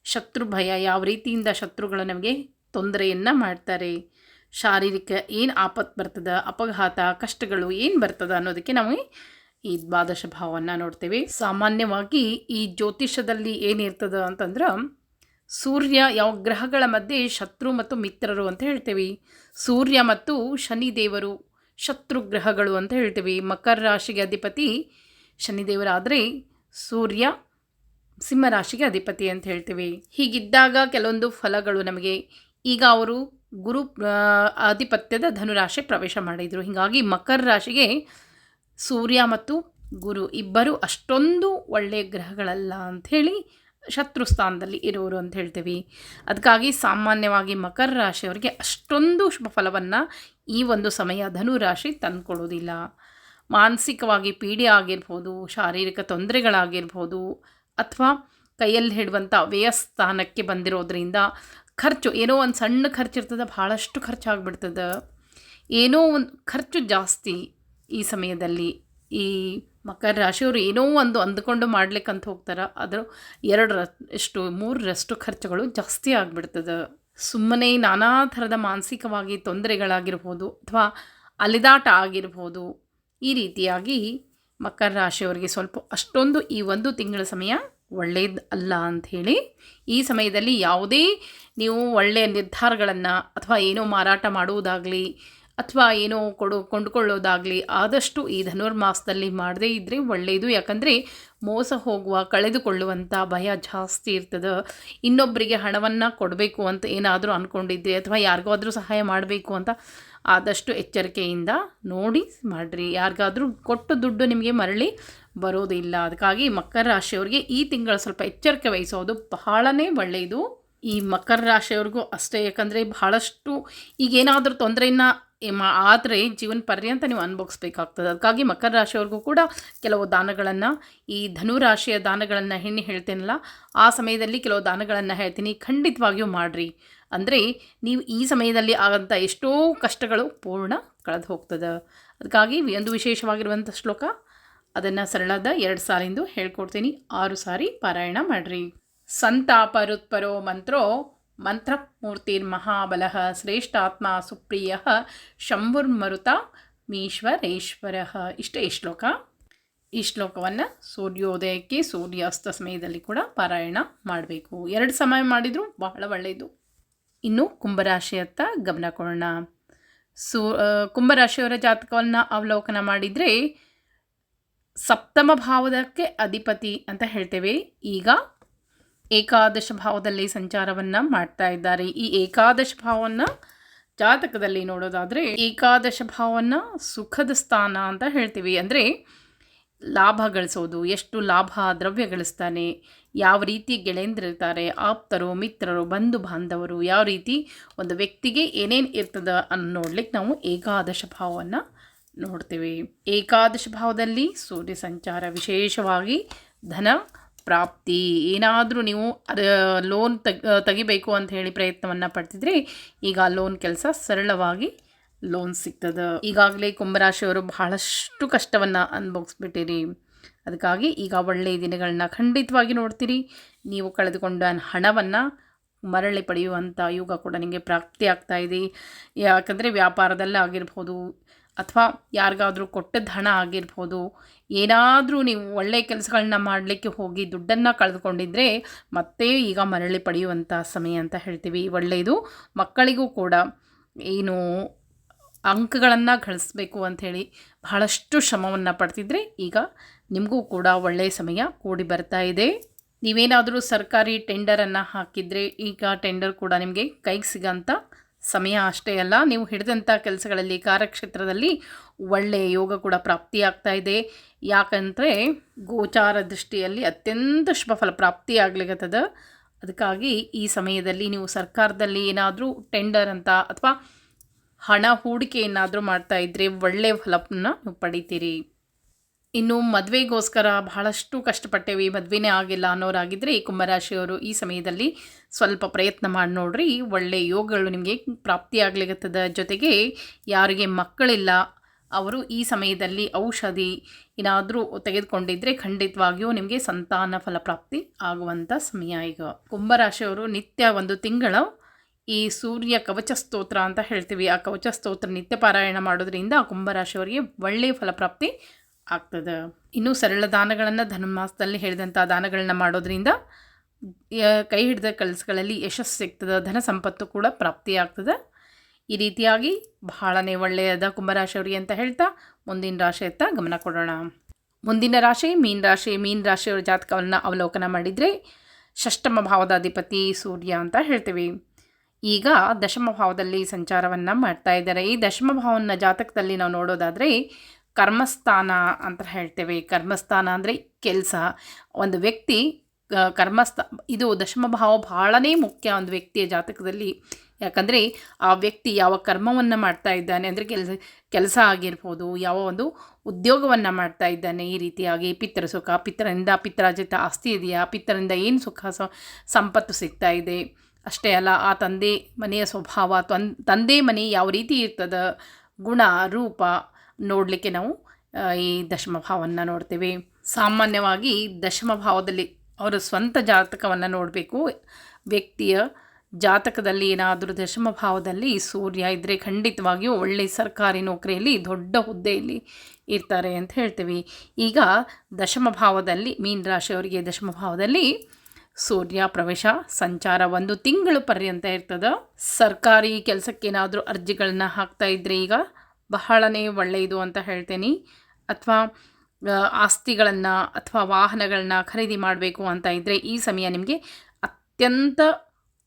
ಶತ್ರು ಭಯ ಯಾವ ರೀತಿಯಿಂದ ಶತ್ರುಗಳು ನಮಗೆ ತೊಂದರೆಯನ್ನು ಮಾಡ್ತಾರೆ? ಶಾರೀರಿಕ ಏನು ಆಪತ್ತು ಬರ್ತದೆ? ಅಪಘಾತ, ಕಷ್ಟಗಳು ಏನು ಬರ್ತದೆ ಅನ್ನೋದಕ್ಕೆ ನಾವು ಈ ದ್ವಾದಶ ಭಾವವನ್ನು ನೋಡ್ತೇವೆ. ಸಾಮಾನ್ಯವಾಗಿ ಈ ಜ್ಯೋತಿಷದಲ್ಲಿ ಏನಿರ್ತದೆ ಅಂತಂದ್ರೆ ಸೂರ್ಯ ಯಾವ ಗ್ರಹಗಳ ಮಧ್ಯೆ ಶತ್ರು ಮತ್ತು ಮಿತ್ರರು ಅಂತ ಹೇಳ್ತೇವೆ. ಸೂರ್ಯ ಮತ್ತು ಶನಿದೇವರು ಶತ್ರು ಗ್ರಹಗಳು ಅಂತ ಹೇಳ್ತೀವಿ. ಮಕರ ರಾಶಿಗೆ ಅಧಿಪತಿ ಶನಿದೇವರಾದರೆ ಸೂರ್ಯ ಸಿಂಹರಾಶಿಗೆ ಅಧಿಪತಿ ಅಂತ ಹೇಳ್ತೀವಿ. ಹೀಗಿದ್ದಾಗ ಕೆಲವೊಂದು ಫಲಗಳು ನಮಗೆ ಈಗ ಅವರು ಗುರು ಆಧಿಪತ್ಯದ ಧನುರಾಶಿ ಪ್ರವೇಶ ಮಾಡಿದರು. ಹೀಗಾಗಿ ಮಕರ ರಾಶಿಗೆ ಸೂರ್ಯ ಮತ್ತು ಗುರು ಇಬ್ಬರು ಅಷ್ಟೊಂದು ಒಳ್ಳೆಯ ಗ್ರಹಗಳಲ್ಲ ಅಂಥೇಳಿ ಶತ್ರು ಸ್ಥಾನದಲ್ಲಿ ಇರೋರು ಅಂತ ಹೇಳ್ತೀವಿ. ಅದಕ್ಕಾಗಿ ಸಾಮಾನ್ಯವಾಗಿ ಮಕರ ರಾಶಿಯವರಿಗೆ ಅಷ್ಟೊಂದು ಶುಭ ಫಲವನ್ನು ಈ ಒಂದು ಸಮಯ ಧನುರಾಶಿ ತಂದುಕೊಡೋದಿಲ್ಲ. ಮಾನಸಿಕವಾಗಿ ಪೀಡೆ ಆಗಿರ್ಬೋದು, ಶಾರೀರಿಕ ತೊಂದರೆಗಳಾಗಿರ್ಬೋದು, ಅಥವಾ ಕೈಯಲ್ಲಿ ಹಿಡುವಂಥ ವ್ಯಯಸ್ಥಾನಕ್ಕೆ ಬಂದಿರೋದ್ರಿಂದ ಖರ್ಚು, ಏನೋ ಒಂದು ಸಣ್ಣ ಖರ್ಚು ಇರ್ತದೆ ಭಾಳಷ್ಟು ಖರ್ಚಾಗ್ಬಿಡ್ತದೆ. ಏನೋ ಒಂದು ಖರ್ಚು ಜಾಸ್ತಿ ಈ ಸಮಯದಲ್ಲಿ ಈ ಮಕರ ರಾಶಿಯವರು ಏನೋ ಒಂದು ಅಂದುಕೊಂಡು ಮಾಡ್ಲಿಕ್ಕಂತ ಹೋಗ್ತಾರೆ. ರ, ಎಷ್ಟು ಮೂರರಷ್ಟು ಖರ್ಚುಗಳು ಜಾಸ್ತಿ ಆಗಿಬಿಡ್ತದೆ. ಸುಮ್ಮನೆ ನಾನಾ ಥರದ ಮಾನಸಿಕವಾಗಿ ತೊಂದರೆಗಳಾಗಿರ್ಬೋದು ಅಥವಾ ಅಲೆದಾಟ ಆಗಿರ್ಬೋದು. ಈ ರೀತಿಯಾಗಿ ಮಕರ ರಾಶಿಯವರಿಗೆ ಸ್ವಲ್ಪ ಅಷ್ಟೊಂದು ಈ ಒಂದು ತಿಂಗಳ ಸಮಯ ಒಳ್ಳೆಯದು ಅಲ್ಲ ಅಂಥೇಳಿ ಈ ಸಮಯದಲ್ಲಿ ಯಾವುದೇ ನೀವು ಒಳ್ಳೆಯ ನಿರ್ಧಾರಗಳನ್ನು ಅಥವಾ ಏನೋ ಮಾರಾಟ ಮಾಡುವುದಾಗಲಿ ಅಥವಾ ಏನೋ ಕೊಡು, ಕೊಂಡುಕೊಳ್ಳೋದಾಗಲಿ, ಆದಷ್ಟು ಈ ಧನುರ್ಮಾಸದಲ್ಲಿ ಮಾಡದೇ ಇದ್ದರೆ ಒಳ್ಳೆಯದು ಯಾಕಂದರೆ ಮೋಸ ಹೋಗುವ ಕಳೆದುಕೊಳ್ಳುವಂಥ ಭಯ ಜಾಸ್ತಿ ಇರ್ತದೆ. ಇನ್ನೊಬ್ಬರಿಗೆ ಹಣವನ್ನು ಕೊಡಬೇಕು ಅಂತ ಏನಾದರೂ ಅಂದ್ಕೊಂಡಿದ್ದೆ ಅಥವಾ ಯಾರಿಗಾದರೂ ಸಹಾಯ ಮಾಡಬೇಕು ಅಂತ ಆದಷ್ಟು ಎಚ್ಚರಿಕೆಯಿಂದ ನೋಡಿ ಮಾಡಿರಿ. ಯಾರಿಗಾದರೂ ಕೊಟ್ಟು ದುಡ್ಡು ನಿಮಗೆ ಮರಳಿ ಬರೋದಿಲ್ಲ. ಅದಕ್ಕಾಗಿ ಮಕರ ರಾಶಿಯವ್ರಿಗೆ ಈ ತಿಂಗಳು ಸ್ವಲ್ಪ ಎಚ್ಚರಿಕೆ ವಹಿಸೋದು ಬಹಳನೇ ಒಳ್ಳೆಯದು ಈ ಮಕರ ರಾಶಿಯವ್ರಿಗೂ ಅಷ್ಟೇ. ಯಾಕಂದರೆ ಬಹಳಷ್ಟು ಈಗೇನಾದರೂ ತೊಂದರೆಯನ್ನು ಆದರೆ ಜೀವನ ಪರ್ಯಂತ ನೀವು ಅನುಭವಿಸ್ಬೇಕಾಗ್ತದೆ. ಅದಕ್ಕಾಗಿ ಮಕರ ರಾಶಿಯವ್ರಿಗೂ ಕೂಡ ಕೆಲವು ದಾನಗಳನ್ನು, ಈ ಧನುರಾಶಿಯ ದಾನಗಳನ್ನು ಹೆಣ್ಣು ಹೇಳ್ತೇನಲ್ಲ, ಆ ಸಮಯದಲ್ಲಿ ಕೆಲವು ದಾನಗಳನ್ನು ಹೇಳ್ತೀನಿ. ಖಂಡಿತವಾಗಿಯೂ ಮಾಡಿರಿ. ಅಂದರೆ ನೀವು ಈ ಸಮಯದಲ್ಲಿ ಆದಂಥ ಎಷ್ಟೋ ಕಷ್ಟಗಳು ಪೂರ್ಣ ಕಳೆದು ಹೋಗ್ತದೆ. ಅದಕ್ಕಾಗಿ ಒಂದು ವಿಶೇಷವಾಗಿರುವಂಥ ಶ್ಲೋಕ, ಅದನ್ನು ಸರಳದ ಎರಡು ಸಾಲಿಂದು ಹೇಳ್ಕೊಡ್ತೀನಿ. ಆರು ಸಾರಿ ಪಾರಾಯಣ ಮಾಡಿರಿ. ಸಂತಾಪರುತ್ಪರೋ ಮಂತ್ರೋ ಮಂತ್ರಮೂರ್ತಿರ್ಮಹಾಬಲ ಶ್ರೇಷ್ಠಾತ್ಮ ಸುಪ್ರಿಯ ಶಂಭುರ್ಮರುತ ಮೀಶ್ವರೇಶ್ವರ. ಇಷ್ಟೇ ಈ ಶ್ಲೋಕ. ಈ ಶ್ಲೋಕವನ್ನು ಸೂರ್ಯೋದಯಕ್ಕೆ ಸೂರ್ಯಾಸ್ತ ಸಮಯದಲ್ಲಿ ಕೂಡ ಪಾರಾಯಣ ಮಾಡಬೇಕು. ಎರಡು ಸಮಯ ಮಾಡಿದರೂ ಬಹಳ ಒಳ್ಳೆಯದು ಇನ್ನು ಕುಂಭರಾಶಿಯತ್ತ ಗಮನ ಕೊಡೋಣ. ಸೂ ಕುಂಭರಾಶಿಯವರ ಜಾತಕವನ್ನು ಅವಲೋಕನ ಮಾಡಿದರೆ ಸಪ್ತಮ ಭಾವದಕ್ಕೆ ಅಧಿಪತಿ ಅಂತ ಹೇಳ್ತೇವೆ. ಈಗ ಏಕಾದಶ ಭಾವದಲ್ಲಿ ಸಂಚಾರವನ್ನು ಮಾಡ್ತಾ ಇದ್ದಾರೆ. ಈ ಏಕಾದಶ ಭಾವವನ್ನು ಜಾತಕದಲ್ಲಿ ನೋಡೋದಾದರೆ ಏಕಾದಶ ಭಾವವನ್ನು ಸುಖದ ಸ್ಥಾನ ಅಂತ ಹೇಳ್ತೀವಿ. ಅಂದರೆ ಲಾಭ ಗಳಿಸೋದು, ಎಷ್ಟು ಲಾಭ ದ್ರವ್ಯ ಗಳಿಸ್ತಾನೆ, ಯಾವ ರೀತಿ ಗೆಳೆಯಂದಿರ್ತಾರೆ ಆಪ್ತರು, ಮಿತ್ರರು, ಬಂಧು ಬಾಂಧವರು, ಯಾವ ರೀತಿ ಒಂದು ವ್ಯಕ್ತಿಗೆ ಏನೇನು ಇರ್ತದ ಅನ್ನು ನೋಡ್ಲಿಕ್ಕೆ ನಾವು ಏಕಾದಶ ಭಾವವನ್ನು ನೋಡ್ತೀವಿ. ಏಕಾದಶ ಭಾವದಲ್ಲಿ ಸೂರ್ಯ ಸಂಚಾರ ವಿಶೇಷವಾಗಿ ಧನ ಪ್ರಾಪ್ತಿ, ಏನಾದರೂ ನೀವು ಅದು ಲೋನ್ ತೆಗ್ ತೆಗಿಬೇಕು ಅಂತ ಹೇಳಿ ಪ್ರಯತ್ನವನ್ನು ಪಡ್ತಿದ್ರೆ ಈಗ ಲೋನ್ ಕೆಲಸ ಸರಳವಾಗಿ ಲೋನ್ ಸಿಗ್ತದೆ. ಈಗಾಗಲೇ ಕುಂಭರಾಶಿಯವರು ಬಹಳಷ್ಟು ಕಷ್ಟವನ್ನು ಅನುಭವಿಸ್ಬಿಟ್ಟಿರಿ. ಅದಕ್ಕಾಗಿ ಈಗ ಒಳ್ಳೆಯ ದಿನಗಳನ್ನ ಖಂಡಿತವಾಗಿ ನೋಡ್ತೀರಿ. ನೀವು ಕಳೆದುಕೊಂಡ ಹಣವನ್ನು ಮರಳಿ ಪಡೆಯುವಂಥ ಯುಗ ಕೂಡ ನಿಮಗೆ ಪ್ರಾಪ್ತಿ ಆಗ್ತಾ ಇದೆ. ಯಾಕಂದರೆ ವ್ಯಾಪಾರದಲ್ಲೇ ಆಗಿರ್ಬೋದು ಅಥವಾ ಯಾರಿಗಾದರೂ ಕೊಟ್ಟದ್ದು ಹಣ ಆಗಿರ್ಬೋದು. ಏನಾದರೂ ನೀವು ಒಳ್ಳೆಯ ಕೆಲಸಗಳನ್ನ ಮಾಡಲಿಕ್ಕೆ ಹೋಗಿ ದುಡ್ಡನ್ನು ಕಳೆದುಕೊಂಡಿದ್ದರೆ ಮತ್ತೆ ಈಗ ಮರಳಿ ಪಡೆಯುವಂಥ ಸಮಯ ಅಂತ ಹೇಳ್ತೀವಿ. ಒಳ್ಳೆಯದು. ಮಕ್ಕಳಿಗೂ ಕೂಡ ಏನು ಅಂಕಗಳನ್ನು ಗಳಿಸ್ಬೇಕು ಅಂಥೇಳಿ ಬಹಳಷ್ಟು ಶ್ರಮವನ್ನು ಪಡ್ತಿದ್ರೆ ಈಗ ನಿಮಗೂ ಕೂಡ ಒಳ್ಳೆಯ ಸಮಯ ಕೂಡಿ ಬರ್ತಾ ಇದೆ. ನೀವೇನಾದರೂ ಸರ್ಕಾರಿ ಟೆಂಡರನ್ನು ಹಾಕಿದರೆ ಈಗ ಟೆಂಡರ್ ಕೂಡ ನಿಮಗೆ ಕೈಗೆ ಸಿಗೋಂಥ ಸಮಯ ಅಷ್ಟೇ ಅಲ್ಲ, ನೀವು ಹಿಡಿದಂಥ ಕೆಲಸಗಳಲ್ಲಿ, ಕಾರ್ಯಕ್ಷೇತ್ರದಲ್ಲಿ ಒಳ್ಳೆಯ ಯೋಗ ಕೂಡ ಪ್ರಾಪ್ತಿಯಾಗ್ತಾ ಇದೆ. ಯಾಕಂದರೆ ಗೋಚಾರ ದೃಷ್ಟಿಯಲ್ಲಿ ಅತ್ಯಂತ ಶುಭ ಫಲ ಪ್ರಾಪ್ತಿಯಾಗ್ಲಿಕ್ಕತ್ತದ ಅದಕ್ಕಾಗಿ ಈ ಸಮಯದಲ್ಲಿ ನೀವು ಸರ್ಕಾರದಲ್ಲಿ ಏನಾದರೂ ಟೆಂಡರ್ ಅಂತ ಅಥವಾ ಹಣ ಹೂಡಿಕೆ ಏನಾದರೂ ಮಾಡ್ತಾ ಇದ್ದರೆ ಒಳ್ಳೆಯ ಫಲವನ್ನು ನೀವು ಪಡಿತೀರಿ. ಇನ್ನು ಮದುವೆಗೋಸ್ಕರ ಬಹಳಷ್ಟು ಕಷ್ಟಪಟ್ಟೇವಿ. ಮದುವೆನೇ ಆಗಿಲ್ಲ ಅನ್ನೋರಾಗಿದ್ದರೆ ಈ ಕುಂಭರಾಶಿಯವರು ಈ ಸಮಯದಲ್ಲಿ ಸ್ವಲ್ಪ ಪ್ರಯತ್ನ ಮಾಡಿ ನೋಡ್ರಿ. ಒಳ್ಳೆಯ ಯೋಗಗಳು ನಿಮಗೆ ಪ್ರಾಪ್ತಿಯಾಗಲಿಗತ್ತದ ಜೊತೆಗೆ ಯಾರಿಗೆ ಮಕ್ಕಳಿಲ್ಲ, ಅವರು ಈ ಸಮಯದಲ್ಲಿ ಔಷಧಿ ಏನಾದರೂ ತೆಗೆದುಕೊಂಡಿದ್ದರೆ ಖಂಡಿತವಾಗಿಯೂ ನಿಮಗೆ ಸಂತಾನ ಫಲಪ್ರಾಪ್ತಿ ಆಗುವಂಥ ಸಮಯ ಈಗ. ಕುಂಭರಾಶಿಯವರು ನಿತ್ಯ ಒಂದು ತಿಂಗಳ ಈ ಸೂರ್ಯ ಕವಚ ಸ್ತೋತ್ರ ಅಂತ ಹೇಳ್ತೀವಿ. ಆ ಕವಚ ಸ್ತೋತ್ರ ನಿತ್ಯ ಪಾರಾಯಣ ಮಾಡೋದ್ರಿಂದ ಕುಂಭರಾಶಿಯವರಿಗೆ ಒಳ್ಳೆಯ ಫಲಪ್ರಾಪ್ತಿ ಆಗ್ತದೆ. ಇನ್ನು ಸರಳ ದಾನಗಳನ್ನು ಧನುರ್ಮಾಸದಲ್ಲಿ ಹೇಳಿದಂಥ ದಾನಗಳನ್ನ ಮಾಡೋದ್ರಿಂದ ಕೈ ಹಿಡಿದ ಕೆಲಸಗಳಲ್ಲಿ ಯಶಸ್ಸು ಸಿಗ್ತದೆ, ಧನ ಸಂಪತ್ತು ಕೂಡ ಪ್ರಾಪ್ತಿಯಾಗ್ತದೆ ಈ ರೀತಿಯಾಗಿ ಬಹಳನೇ ಒಳ್ಳೆಯದ ಕುಂಭರಾಶಿಯವರಿಗೆ ಅಂತ ಹೇಳ್ತಾ ಮುಂದಿನ ರಾಶಿಯತ್ತ ಗಮನ ಕೊಡೋಣ. ಮುಂದಿನ ರಾಶಿ, ಮೀನ್ ರಾಶಿ, ಮೀನ್ ರಾಶಿಯವರ ಜಾತಕವನ್ನು ಅವಲೋಕನ ಮಾಡಿದರೆ ಷಷ್ಟಮ ಭಾವದ ಅಧಿಪತಿ ಸೂರ್ಯ ಅಂತ ಹೇಳ್ತೀವಿ. ಈಗ ದಶಮ ಭಾವದಲ್ಲಿ ಸಂಚಾರವನ್ನು ಮಾಡ್ತಾ ಇದ್ದಾರೆ. ಈ ದಶಮ ಭಾವನ ಜಾತಕದಲ್ಲಿ ನಾವು ನೋಡೋದಾದರೆ ಕರ್ಮಸ್ಥಾನ ಅಂತ ಹೇಳ್ತೇವೆ. ಕರ್ಮಸ್ಥಾನ ಅಂದರೆ ಕೆಲಸ. ಒಂದು ವ್ಯಕ್ತಿ ಕರ್ಮಸ್ಥ, ಇದು ದಶಮ ಭಾವ ಭಾಳನೇ ಮುಖ್ಯ ಒಂದು ವ್ಯಕ್ತಿಯ ಜಾತಕದಲ್ಲಿ. ಯಾಕಂದರೆ ಆ ವ್ಯಕ್ತಿ ಯಾವ ಕರ್ಮವನ್ನು ಮಾಡ್ತಾ ಇದ್ದಾನೆ, ಅಂದರೆ ಕೆಲಸ ಕೆಲಸ ಆಗಿರ್ಬೋದು, ಯಾವ ಒಂದು ಉದ್ಯೋಗವನ್ನು ಮಾಡ್ತಾ ಇದ್ದಾನೆ, ಈ ರೀತಿಯಾಗಿ ಪಿತ್ರ ಸುಖ ಪಿತ್ರನಿಂದ ಪಿತ್ರಾಜಿತ ಆಸ್ತಿ ಇದೆಯಾ ಪಿತ್ರನಿಂದ ಏನು ಸುಖ ಸಂಪತ್ತು ಸಿಗ್ತಾ ಇದೆ. ಅಷ್ಟೇ ಅಲ್ಲ, ಆ ತಂದೆ ಮನೆಯ ಸ್ವಭಾವ ತಂದೆ ಮನೆ ಯಾವ ರೀತಿ ಇರ್ತದೆ, ಗುಣ, ರೂಪ ನೋಡಲಿಕ್ಕೆ ನಾವು ಈ ದಶಮ ಭಾವವನ್ನು ನೋಡ್ತೇವೆ. ಸಾಮಾನ್ಯವಾಗಿ ದಶಮ ಭಾವದಲ್ಲಿ ಅವರ ಸ್ವಂತ ಜಾತಕವನ್ನು ನೋಡಬೇಕು. ವ್ಯಕ್ತಿಯ ಜಾತಕದಲ್ಲಿ ಏನಾದರೂ ದಶಮ ಭಾವದಲ್ಲಿ ಸೂರ್ಯ ಇದ್ದರೆ ಖಂಡಿತವಾಗಿಯೂ ಒಳ್ಳೆಯ ಸರ್ಕಾರಿ ನೌಕರಿಯಲ್ಲಿ ದೊಡ್ಡ ಹುದ್ದೆಯಲ್ಲಿ ಇರ್ತಾರೆ ಅಂತ ಹೇಳ್ತೀವಿ. ಈಗ ದಶಮ ಭಾವದಲ್ಲಿ, ಮೀನ ರಾಶಿಯವರಿಗೆ ದಶಮ ಭಾವದಲ್ಲಿ ಸೂರ್ಯ ಪ್ರವೇಶ, ಸಂಚಾರ ಒಂದು ತಿಂಗಳು ಪರ್ಯಂತ ಇರ್ತದೆ. ಸರ್ಕಾರಿ ಕೆಲಸಕ್ಕೇನಾದರೂ ಅರ್ಜಿಗಳನ್ನ ಹಾಕ್ತಾ ಇದ್ರೆ ಈಗ ಬಹಳನೇ ಒಳ್ಳೆಯದು ಅಂತ ಹೇಳ್ತೇನೆ. ಅಥವಾ ಆಸ್ತಿಗಳನ್ನು ಅಥವಾ ವಾಹನಗಳನ್ನ ಖರೀದಿ ಮಾಡಬೇಕು ಅಂತ ಇದ್ದರೆ ಈ ಸಮಯ ನಿಮಗೆ ಅತ್ಯಂತ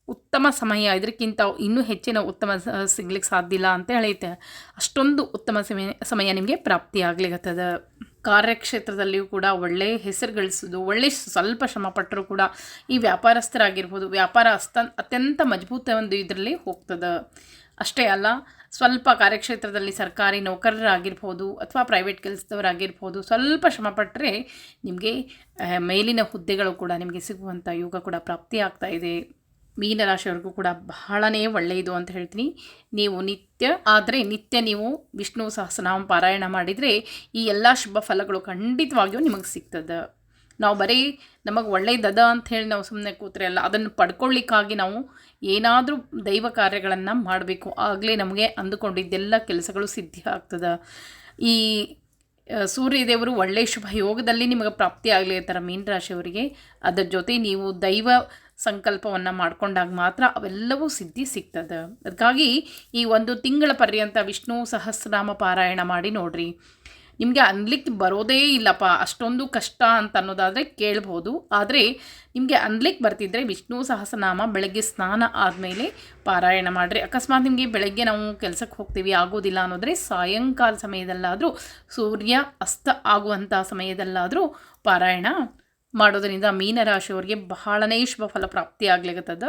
ಉತ್ತಮ ಸಮಯ. ಇದಕ್ಕಿಂತ ಇನ್ನೂ ಹೆಚ್ಚಿನ ಉತ್ತಮ ಸಿಗ್ಲಿಕ್ಕೆ ಸಾಧ್ಯ ಇಲ್ಲ ಅಂತ ಹೇಳೈತೆ. ಅಷ್ಟೊಂದು ಉತ್ತಮ ಸಮಯ ಸಮಯ ನಿಮಗೆ ಪ್ರಾಪ್ತಿ ಆಗ್ಲಿಕ್ಕತ್ತದ ಕಾರ್ಯಕ್ಷೇತ್ರದಲ್ಲಿಯೂ ಕೂಡ ಒಳ್ಳೆ ಹೆಸರು ಗಳಿಸೋದು ಒಳ್ಳೆ ಸ್ವಲ್ಪ ಶ್ರಮ ಪಟ್ಟರೂ ಕೂಡ ಈ ವ್ಯಾಪಾರಸ್ಥರಾಗಿರ್ಬೋದು. ವ್ಯಾಪಾರ ಅಸ್ತ, ಅತ್ಯಂತ ಮಜಬೂತ ಒಂದು ಇದರಲ್ಲಿ ಹೋಗ್ತದೆ. ಅಷ್ಟೇ ಅಲ್ಲ ಸ್ವಲ್ಪ ಕಾರ್ಯಕ್ಷೇತ್ರದಲ್ಲಿ ಸರ್ಕಾರಿ ನೌಕರರಾಗಿರ್ಬೋದು ಅಥವಾ ಪ್ರೈವೇಟ್ ಕೆಲಸದವರಾಗಿರ್ಬೋದು, ಸ್ವಲ್ಪ ಶ್ರಮಪಟ್ಟರೆ ನಿಮಗೆ ಮೇಲಿನ ಹುದ್ದೆಗಳು ಕೂಡ ನಿಮಗೆ ಸಿಗುವಂಥ ಯೋಗ ಕೂಡ ಪ್ರಾಪ್ತಿ ಆಗ್ತಾ ಇದೆ. ಮೀನರಾಶಿಯವ್ರಿಗೂ ಕೂಡ ಬಹಳನೇ ಒಳ್ಳೆಯದು ಅಂತ ಹೇಳ್ತೀನಿ. ನೀವು ನಿತ್ಯ, ಆದರೆ ನಿತ್ಯ ನೀವು ವಿಷ್ಣು ಸಹಸ್ರನಾಮ ಪಾರಾಯಣ ಮಾಡಿದರೆ ಈ ಎಲ್ಲ ಶುಭ ಫಲಗಳು ಖಂಡಿತವಾಗಿಯೂ ನಿಮಗೆ ಸಿಗ್ತದೆ. ನಾವು ಬರೀ ನಮಗೆ ಒಳ್ಳೆಯದದ ಅಂತ ಹೇಳಿ ನಾವು ಸುಮ್ಮನೆ ಕೂತ್ರೆ ಅಲ್ಲ, ಅದನ್ನು ಪಡ್ಕೊಳ್ಳಿಕ್ಕಾಗಿ ನಾವು ಏನಾದರೂ ದೈವ ಕಾರ್ಯಗಳನ್ನು ಮಾಡಬೇಕು. ಆಗಲೇ ನಮಗೆ ಅಂದುಕೊಂಡಿದ್ದೆಲ್ಲ ಕೆಲಸಗಳು ಸಿದ್ಧಿ ಆಗ್ತದೆ. ಈ ಸೂರ್ಯದೇವರು ಒಳ್ಳೆಯ ಶುಭ ಯೋಗದಲ್ಲಿ ನಿಮಗೆ ಪ್ರಾಪ್ತಿ ಆಗಲಿ ಥರ ರಾಶಿಯವರಿಗೆ, ಅದರ ಜೊತೆ ನೀವು ದೈವ ಸಂಕಲ್ಪವನ್ನು ಮಾಡಿಕೊಂಡಾಗ ಮಾತ್ರ ಅವೆಲ್ಲವೂ ಸಿದ್ಧಿ ಸಿಗ್ತದೆ. ಅದಕ್ಕಾಗಿ ಈ ಒಂದು ತಿಂಗಳ ಪರ್ಯಂತ ವಿಷ್ಣು ಸಹಸ್ರನಾಮ ಪಾರಾಯಣ ಮಾಡಿ ನೋಡ್ರಿ. ನಿಮಗೆ ಅನ್ಲಿಕ್ಕೆ ಬರೋದೇ ಇಲ್ಲಪ್ಪ, ಅಷ್ಟೊಂದು ಕಷ್ಟ ಅಂತ ಅನ್ನೋದಾದರೆ ಕೇಳ್ಬೋದು. ಆದರೆ ನಿಮಗೆ ಅನ್ಲಿಕ್ಕೆ ಬರ್ತಿದ್ರೆ ವಿಷ್ಣು ಸಹಸ್ರನಾಮ ಬೆಳಗ್ಗೆ ಸ್ನಾನ ಆದಮೇಲೆ ಪಾರಾಯಣ ಮಾಡಿರಿ. ಅಕಸ್ಮಾತ್ ನಿಮಗೆ ಬೆಳಗ್ಗೆ ನಾವು ಕೆಲಸಕ್ಕೆ ಹೋಗ್ತೀವಿ, ಆಗೋದಿಲ್ಲ ಅನ್ನೋದ್ರೆ ಸಾಯಂಕಾಲ ಸಮಯದಲ್ಲಾದರೂ, ಸೂರ್ಯ ಅಸ್ತ ಆಗುವಂಥ ಸಮಯದಲ್ಲಾದರೂ ಪಾರಾಯಣ ಮಾಡೋದರಿಂದ ಮೀನರಾಶಿಯವರಿಗೆ ಬಹಳನೇ ಶುಭ ಫಲ ಪ್ರಾಪ್ತಿ ಆಗ್ಲಿಕ್ಕತ್ತದ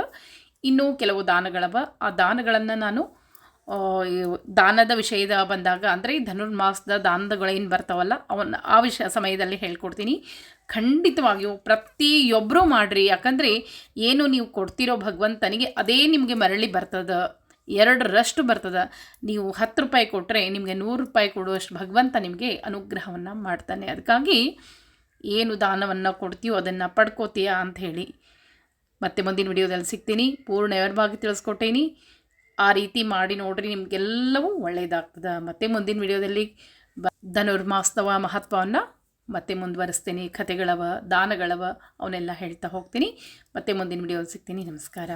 ಇನ್ನೂ ಕೆಲವು ದಾನಗಳವ ಆ ದಾನಗಳನ್ನು ನಾನು ದಾನದ ವಿಷಯದ ಬಂದಾಗ, ಅಂದರೆ ಧನುರ್ಮಾಸದ ದಾನದಗಳೇನು ಬರ್ತಾವಲ್ಲ, ಅವನ್ನ ಆ ವಿಷಯ ಸಮಯದಲ್ಲಿ ಹೇಳ್ಕೊಡ್ತೀನಿ. ಖಂಡಿತವಾಗಿಯೂ ಪ್ರತಿಯೊಬ್ಬರೂ ಮಾಡಿರಿ, ಯಾಕಂದರೆ ಏನು ನೀವು ಕೊಡ್ತಿರೋ ಭಗವಂತನಿಗೆ ಅದೇ ನಿಮಗೆ ಮರಳಿ ಬರ್ತದೆ, ಎರಡರಷ್ಟು ಬರ್ತದೆ. ನೀವು ಹತ್ತು ರೂಪಾಯಿ ಕೊಟ್ಟರೆ ನಿಮಗೆ ನೂರು ರೂಪಾಯಿ ಕೊಡುವಷ್ಟು ಭಗವಂತ ನಿಮಗೆ ಅನುಗ್ರಹವನ್ನು ಮಾಡ್ತಾನೆ. ಅದಕ್ಕಾಗಿ ಏನು ದಾನವನ್ನು ಕೊಡ್ತೀಯೋ ಅದನ್ನು ಪಡ್ಕೋತೀಯಾ ಅಂತ ಹೇಳಿ. ಮತ್ತೆ ಮುಂದಿನ ವಿಡಿಯೋದಲ್ಲಿ ಸಿಗ್ತೀನಿ. ಪೂರ್ಣ ವಿವರವಾಗಿ ತಿಳಿಸ್ಕೊಟ್ಟೇನಿ. ಆ ರೀತಿ ಮಾಡಿ ನೋಡ್ರಿ, ನಿಮಗೆಲ್ಲವೂ ಒಳ್ಳೆಯದಾಗ್ತದೆ ಮತ್ತೆ ಮುಂದಿನ ವಿಡಿಯೋದಲ್ಲಿ ಧನುರ್ಮಾಸ್ತವ ಮಹತ್ವವನ್ನು ಮತ್ತೆ ಮುಂದುವರಿಸ್ತೀನಿ, ಕಥೆಗಳವ, ದಾನಗಳವ, ಅವನ್ನೆಲ್ಲ ಹೇಳ್ತಾ ಹೋಗ್ತೀನಿ. ಮತ್ತೆ ಮುಂದಿನ ವಿಡಿಯೋ ಸಿಗ್ತೀನಿ. ನಮಸ್ಕಾರ.